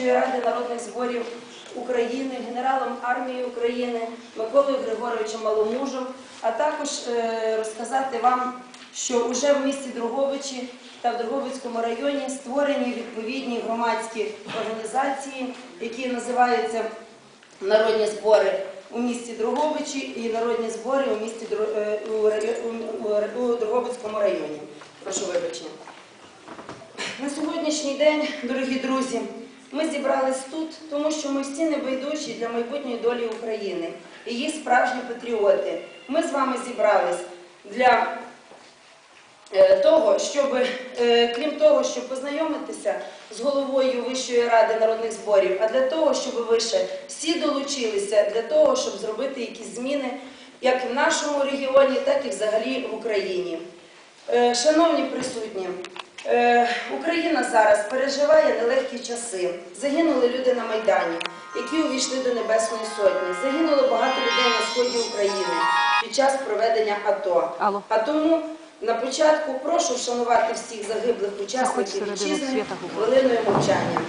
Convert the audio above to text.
Вищої ради народних зборів України, генералом армії України Миколою Григоровичем Маломужем, а також е, розказати вам, що вже в місті Друговичі та в Друговицькому районі створені відповідні громадські організації, які називаються народні збори у місті Друговичі і народні збори у місті е, у Друговицькому районі. Прошу вибачення. На сьогоднішній день, дорогі друзі, ми зібрались тут, тому що ми всі небайдужі для майбутньої долі України її справжні патріоти. Ми з вами зібрались для е, того, щоб, е, крім того, щоб познайомитися з головою Вищої ради народних зборів, а для того, щоб ви ще всі долучилися для того, щоб зробити якісь зміни як в нашому регіоні, так і взагалі в Україні. Е, Шановні присутні, Україна зараз переживає нелегкі часи. Загинули люди на Майдані, які увійшли до Небесної Сотні. Загинуло багато людей на сході України під час проведення АТО. А тому на початку прошу вшанувати всіх загиблих учасників вітчизни хвилиною мовчання.